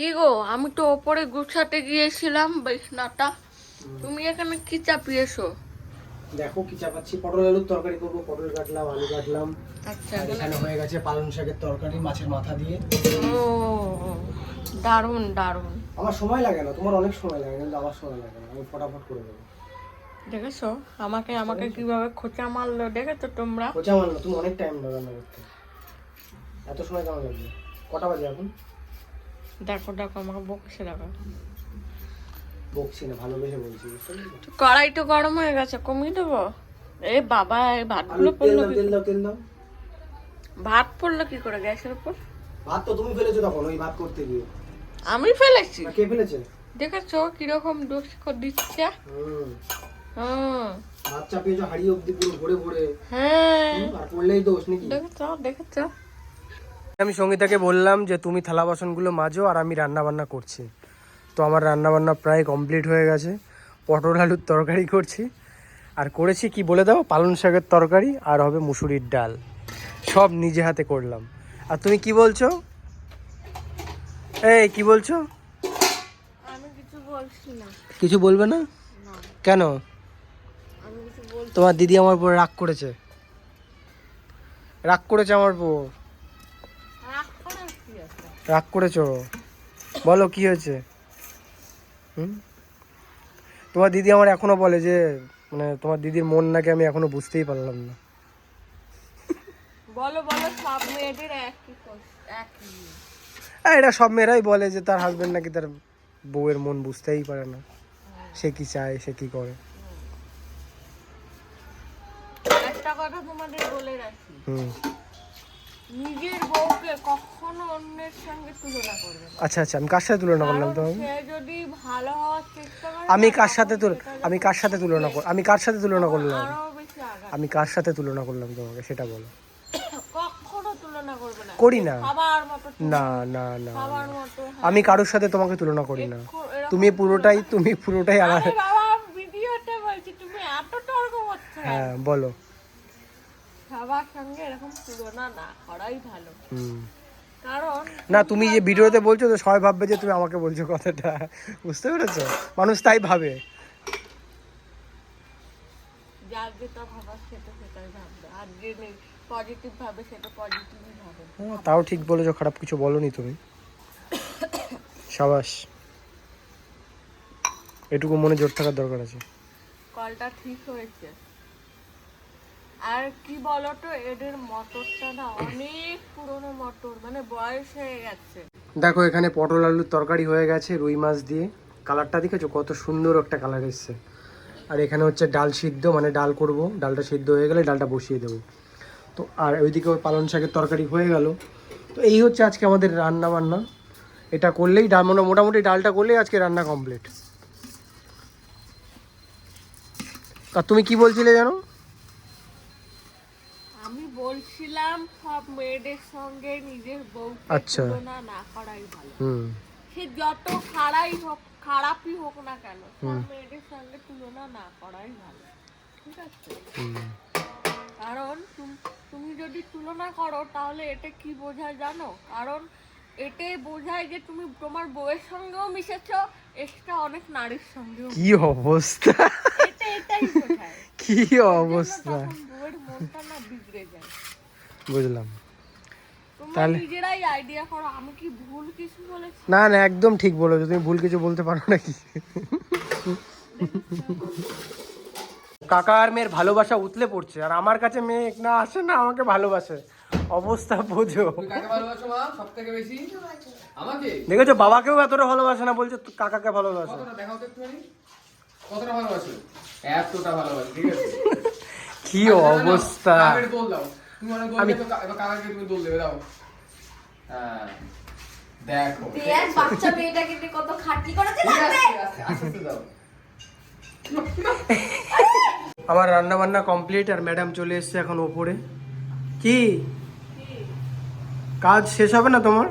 কি গো? আমি তো ওপরে গুছাতে গিয়েছিলাম বিছনাটা। তুমি এখানে কি চাপিয়েছো? দেখো কি চাপাচ্ছি পটল আলুর তরকারি করব পটল কাটলাম আলু কাটলাম। আচ্ছা এখানে হয়ে গেছে পালং শাকের তরকারি মাছের মাথা দিয়ে। ও দারুণ দারুণ। আমার সময় লাগে না তোমার অনেক সময় লাগে কিন্তু আমার সময় লাগে না আমি ফটাফট করে দেবো দেখেছ? আমাকে আমাকে কীভাবে খোঁচা মারলো দেখেছ তোমরা? কোচা মানলো তুমি অনেক টাইম রান্না করতে এত সময় কেমন লাগবে কটা বাজে এখন? দেখো দেখো আমাকে বকছে দেখো। বকছি না ভালোবেসে বলছি কড়াই তো গরম হয়ে গেছে কমিয়ে দেবো? এ বাবা এই ভাতগুলো পড়ল তেল দাও তেল দাও। ভাত পড়ল কি করে গ্যাসের উপর? ভাত তো তুমি ফেলেছো তখন ওই ভাত করতে গিয়ে। আমি ফেলেছি। কে ফেলেছে? দেখেছ কীরকম দোষ করে দিচ্ছে? হুম। হুম। ভাত চাপিয়েছো হাড়ি অব্দি পুরো ভরে ভরে। হ্যাঁ। আর পড়লেই দোষ নাকি? দেখেছ দেখেছ। আমি সঙ্গীতাকে বললাম যে তুমি থালা বাসনগুলো মাজো আর আমি রান্না বান্না করছি। তো আমার রান্না বান্না প্রায় কমপ্লিট হয়ে গেছে। পটল আলুর তরকারি করছি। আর করেছি কি বলে দাও? পালং শাকের তরকারি আর হবে মুসুরির ডাল। সব নিজে হাতে করলাম। আর তুমি কি বলছো? এই কি বলছো? কিছু বলছি না। কিছু বলবে না? কেন? তোমার দিদি আমার উপর রাগ করেছে। রাগ করেছে আমার উপর। রাগ করেছ? বলো কি হয়েছে? হুম? তোমার দিদি আমার এখনও বলে যে মানে তোমার দিদির মন নাকি আমি এখনও বুঝতেই পারলাম না। বলো বলো সব মেয়েদের একই একই হ্যাঁ এটা সব মেয়েরাই বলে যে তার হাজবেন্ড নাকি তার বউয়ের মন বুঝতেই পারে না। সে কি চায় সে কি করে? একটা কথা তোমাদের বলে রাখি। হুম। নিজের বউকে কখনো অন্যের সঙ্গে তুলনা করবে না। আচ্ছা আচ্ছা আমি কার সাথে তুলনা করলাম তো সে যদি ভালো হওয়ার চেষ্টা করে আমি কার সাথে তুল আমি কার সাথে তুলনা কর আমি কার সাথে তুলনা করলাম? আরও বেশি আঘাত আমি কার সাথে তুলনা করলাম তোমাকে সেটা বলো। কখনো তুলনা করবে না। করি না। খাবার মতো না না না খাবার মতো আমি কারোর সাথে তোমাকে তুলনা করি না। তুমি পুরোটাই তুমি পুরোটাই আমার বাবা ভিডিওতে বলছি তুমি এত তর্ক করছ হ্যাঁ বলো। সবার সঙ্গে এরকম তুলনা না করাই ভালো। কারণ না তুমি যে ভিডিওতে বলছো তো সবাই ভাববে যে তুমি আমাকে বলছো কথাটা। বুঝতে পেরেছ? মানুষ তাই ভাবে। যার যেটা ভাবার সেটা সেটাই ভাববে। আর যে পজিটিভ ভাবে সেটা পজিটিভই ভাবে। হ্যাঁ, তাও ঠিক বলেছ খারাপ কিছু বলনি তুমি। সাবাস। এটুকু মনে জোর থাকার দরকার আছে। কলটা ঠিক হয়েছে। আর কি বলতো, এদের মটরটা না অনেক পুরনো মটর মানে বয়স হয়ে গেছে। দেখো, এখানে পটল আলুর তরকারি হয়ে গেছে, রুই মাছ দিয়ে। কালারটা দেখেছ? কত সুন্দর একটা কালার এসছে। আর এখানে হচ্ছে ডাল সিদ্ধ মানে ডাল করব। ডালটা সিদ্ধ হয়ে গেলে ডালটা বসিয়ে দেবো। তো, আর ওইদিকে ওই পালং শাকের তরকারি হয়ে গেল। তো, এই হচ্ছে আজকে আমাদের রান্না বান্না এটা করলেই ডাল মানে মোটামুটি ডালটা করলেই আজকে রান্না কমপ্লিট। আর তুমি কি বলছিলে জানো? বলছিলাম সব মেয়েদের সঙ্গে নিজের বউ আচ্ছা। তুলনা না করাই ভালো। হুম। সে যত খারাই হোক খারাপই হোক না কেন সব মেয়েদের সঙ্গে তুলনা না করাই ভালো। ঠিক আছে? কারণ তুমি যদি তুলনা করো তাহলে এটা কি বোঝায় জানো? কারণ এটাই বোঝায় যে তুমি তোমার বউয়ের সঙ্গেও মিশেছো এক্সট্রা অনেক নারীর সঙ্গেও কি অবস্থা? এটা এটাই বোঝায়। কি অবস্থা? বউয়ের মনটা না বুঝলাম। তাহলে- নিজেরাই আইডিয়া করো আমি কি ভুল কিছু বলেছি? না না একদম ঠিক বলেছ তুমি ভুল কিছু বলতে পারো নাকি? কাকা আর মেয়ের ভালোবাসা উতলে পড়ছে আর আমার কাছে মেয়ে না আসে না আমাকে ভালোবাসে। অবস্থা বোঝো। কাকে ভালোবাসো মা সব থেকে বেশি? আমাকে? দেখেছ বাবাকেও এতটা ভালোবাসে না বলছে তো কাকাকে ভালোবাসে। এতটা ভালোবাসো কি অবস্থা। কাকাকে তুমি দোল দেবে দাও। হ্যাঁ দেখো দেখ বাচ্চা মেয়েটাকে কত খাটনি করেছে লাগবে আস্তে আস্তে আস্তে দাও। আমার রান্না বান্না কমপ্লিট আর ম্যাডাম চলে এসছে এখন ওপরে। কি? কাজ শেষ হবে না তোমার?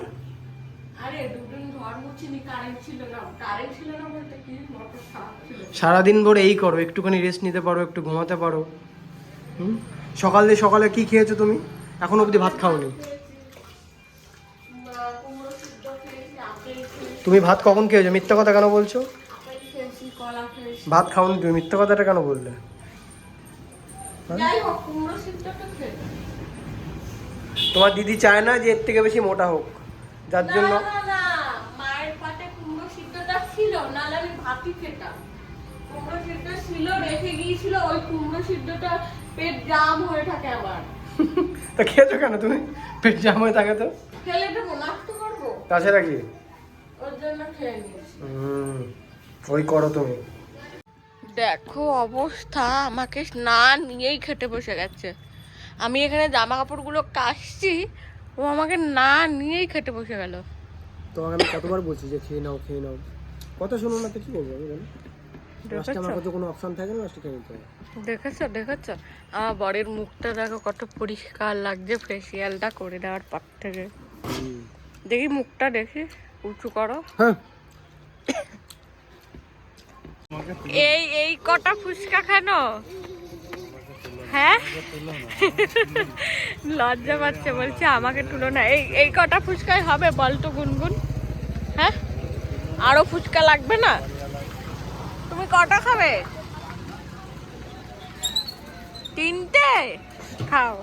আরে দুদিন ঘর মুছিনি কারেন্ট ছিল না। কারেন্ট ছিল না বলতে কি? মোটর খারাপ ছিল। সারাদিন ভরে এই করো একটুখানি রেস্ট নিতে পারো একটু ঘুমাতে পারো। হুম? সকাল দিয়ে সকালে কি খেয়েছো তুমি? এখন অবধি ভাত খাওনি। তুমি ভাত কখন খেয়েছো? মিথ্যা কথা কেন বলছো? ভাত খাওনি তুমি মিথ্যা কথাটা কেন বললে? খেয়ে তোমার দিদি চায় না যে এর থেকে বেশি মোটা হোক। যার জন্য না না মায়ের পাতে কুমড়ো সিদ্ধটা ছিল নাহলে আমি ভাতই খেতাম। কুমড়ো সিদ্ধ ছিল রেখে গিয়েছিল ওই কুমড়ো সিদ্ধটা পেট জাম হয়ে থাকে আবার। তা খেয়েছো কেন তুমি? পেট জাম হয়ে থাকে তো? খেলে করব। তাছাড়া কি? ওর জন্য খেয়ে হুম, ওই করো তুমি। দেখো অবস্থা আমাকে না নিয়েই খেতে বসে গেছে। আমি এখানে জামা কাপড়গুলো কাচছি ও আমাকে না নিয়েই খেতে বসে গেল। তোমাকে আমি কতবার বলছি যে খেয়ে নাও খেয়ে নাও। কথা শোনো না তো কি করব আমি দেখেছ? দেখেছ আমার বরের মুখটা দেখো কত পরিষ্কার লাগছে ফেসিয়ালটা করে দেওয়ার পর থেকে। দেখি মুখটা দেখি উঁচু করো। হ্যাঁ। এই এই কটা ফুচকা হ্যাঁ? লজ্জা পাচ্ছে বলছে আমাকে তুলো না। এই এই কটা ফুচকাই হবে বল তো গুনগুন। হ্যাঁ? আরও ফুচকা লাগবে না? তুমি কটা খাবে? তিনটে? খাও।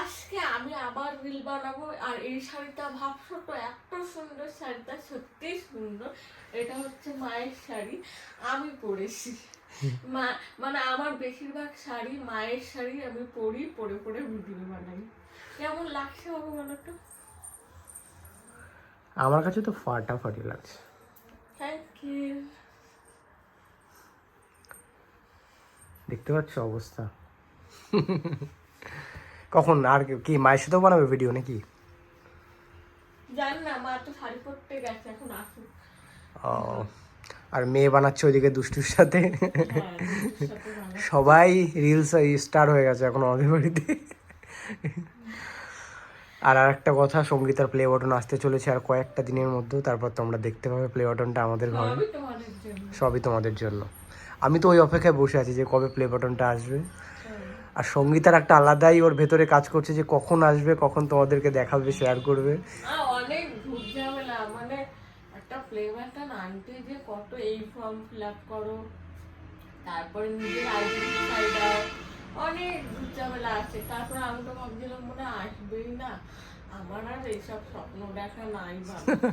আজকে আমি আবার রিল বানাবো আর এই শাড়িটা ভাবছ তো এত সুন্দর শাড়িটা সত্যি সুন্দর। এটা হচ্ছে মায়ের শাড়ি আমি পরেছি। মা মানে আমার বেশিরভাগ শাড়ি মায়ের শাড়ি আমি পরি পরে পরে ভিডিও বানাই। কেমন লাগছে বাবু বলো তো? আমার কাছে তো ফাটাফাটি লাগছে। দেখতে পাচ্ছ অবস্থা? কখন? আর কি- মায়ের সাথেও বানাবে ভিডিও নাকি? আর মেয়ে বানাচ্ছে ওইদিকে দুষ্টুর সাথে। হ্যাঁ। সবাই রিলস স্টার হয়ে গেছে এখন আমাদের বাড়িতে। আর আর একটা কথা সঙ্গীতার প্লে বটন আসতে চলেছে আর কয়েকটা দিনের মধ্যে তারপর তোমরা দেখতে পাবে প্লে বটনটা আমাদের ঘরে। সবই তোমাদের জন্য। আমি তো ওই অপেক্ষায় বসে আছি যে কবে প্লে বাটনটা আসবে। আর সঙ্গীতার একটা আলাদাই ওর ভেতরে কাজ করছে যে কখন আসবে কখন তোমাদেরকে দেখাবে শেয়ার করবে। অনেক মানে একটা আনতে যে কত এই ফর্ম ফিল আপ করো তারপরে নিজের আইডি সাইড দাও অনেক ঝুট আছে তারপরে আমি তো ভাবছিলাম মনে আসবেই না। আমার আর এইসব স্বপ্ন দেখা নাই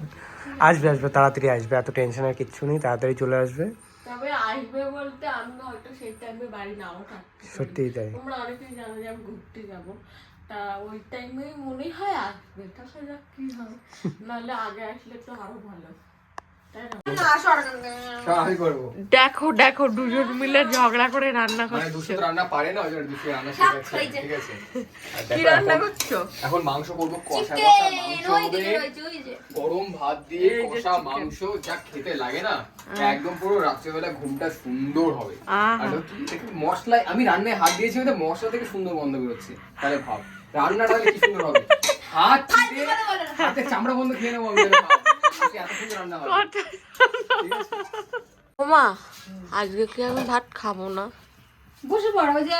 আসবে আসবে তাড়াতাড়ি আসবে এত টেনশনের কিচ্ছু নেই তাড়াতাড়ি চলে আসবে। তবে আসবে বলতে আমি হয়তো সেই টাইমে বাড়ি নাও থাকতে। সত্যিই তাই। তোমরা অনেকেই জানো যে আমি ঘুরতে যাব। তা ওই টাইমে মনে হয় আসবে যাক কি হয়? নাহলে আগে আসলে তো আরও ভালো দেখো দেখো দুজন মিলে ঝগড়া করে রান্না মানে করছে। দুশো রান্না পারে না ওই দুশো রান্না ঠিক আছে। কি রান্না করছ? এখন মাংস করব কষা গরম ভাত দিয়ে কষা মাংস যা খেতে লাগে না একদম পুরো রাত্রেবেলা ঘুমটা সুন্দর হবে। আর মশলায় আমি রান্নায় হাত দিয়েছি বলতে মশলা থেকে সুন্দর গন্ধ বেরোচ্ছে। তাহলে ভাব রান্নাটা কি সুন্দর হবে? হাত হাতে চামড়া বন্ধ খেয়ে নেব আমি ভাব। আজকে কি আমি ভাত খাব না? বসে পড়ো যে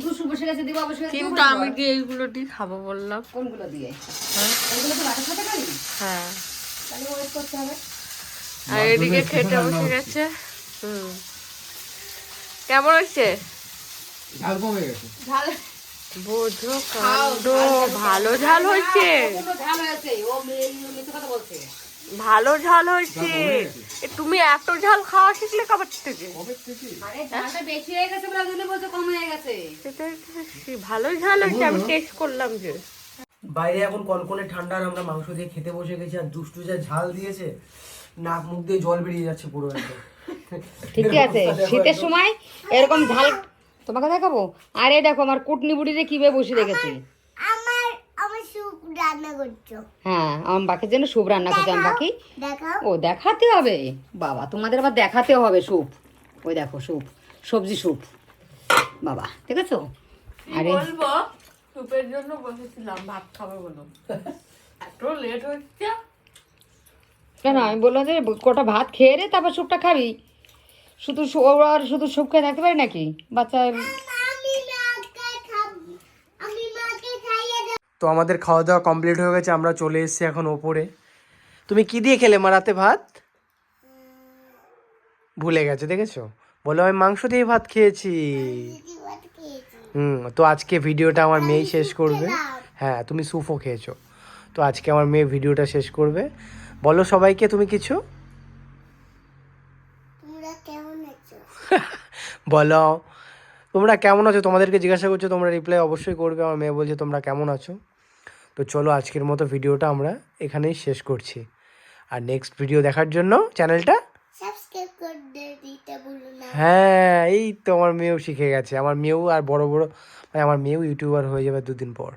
দুশো বসে গেছে দিবা বসে গেছে কিন্তু আমি যে এইগুলো দিয়ে খাব বললাম? কোনগুলো দিয়ে? তো বাটার সাথে খাবি হ্যাঁ। তাহলে ওয়েট করতে হবে। আর এদিকে খেতে বসে গেছে। হুম। কেমন হচ্ছে ঝাল কম হয়ে গেছে। ঝাল? বোঝো কাণ্ড ভালো ঝাল হয়েছে। ঝাল হয়েছে। ও মেয়ে- মিথ্যে কথা বলছে। ভালো ঝাল হয়েছে। তুমি এত ঝাল খাওয়া শিখলে কবার থেকে? কবে থেকে? বেশি হয়ে গেছে কম হয়ে গেছে। ভালো ঝাল হয়েছে আমি টেস্ট করলাম যে। বাইরে এখন কনকনে ঠান্ডা আর আমরা মাংস দিয়ে খেতে বসে গেছি আর দুষ্টু যা ঝাল দিয়েছে নাক মুখ দিয়ে জল বেরিয়ে যাচ্ছে পুরো একদম। ঠিকই আছে শীতের সময় এরকম ঝাল তোমাকে দেখাবো? আরে দেখো আমার কুটনি বুড়িতে কীভাবে বসে রেখেছি। রান্না করছ? হ্যাঁ আমার বাকির জন্য স্যুপ রান্না করছি। আমার বাকি? ও দেখাতে হবে? বাবা তোমাদের আবার দেখাতে হবে স্যুপ ওই দেখো স্যুপ সবজি স্যুপ বাবা ঠিক আছে আরে। বলব? সুপের জন্য বসেছিলাম ভাত খাবে বলো। এত লেট হচ্ছে। কেন? আমি বললাম যে কটা ভাত খেয়ে রে তারপর স্যুপটা খাবি। শুধু ওরা আর শুধু স্যুপ খেয়ে থাকতে পারে নাকি? বাচ্চা আমি মাকে খাব আমি মাকে খাইয়ে দেব তো আমাদের খাওয়া দাওয়া কমপ্লিট হয়ে গেছে আমরা চলে এসেছি এখন ওপরে। তুমি কি দিয়ে খেলে মা রাতে ভাত? ভুলে গেছে দেখেছ? বলো আমি মাংস দিয়ে ভাত খেয়েছি। হুম তো আজকে ভিডিওটা আমার মেয়ে শেষ করবে। হ্যাঁ তুমি সুফো খেয়েছো। তো আজকে আমার মেয়ে ভিডিওটা শেষ করবে। বলো সবাইকে তুমি কিছু? বলো। তোমরা কেমন আছো? তোমাদেরকে জিজ্ঞাসা করছ তোমরা রিপ্লাই অবশ্যই করবে। আমার মেয়ে বলছে তোমরা কেমন আছো? তো চলো আজকের মতো ভিডিওটা আমরা এখানেই শেষ করছি। আর নেক্সট ভিডিও দেখার জন্য চ্যানেলটা? হ্যাঁ এই তো আমার মেয়েও শিখে গেছে। আমার মেয়েও আর বড় বড় মানে আমার মেয়েও ইউটিউবার হয়ে যাবে দুদিন পর।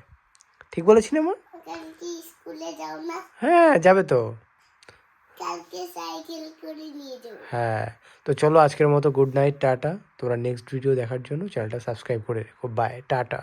ঠিক বলেছি না? হ্যাঁ যাবে তো। হ্যাঁ তো চলো আজকের মতো গুড নাইট টাটা। তোমরা নেক্সট ভিডিও দেখার জন্য চ্যানেলটা সাবস্ক্রাইব করে রেখো। Bye tata.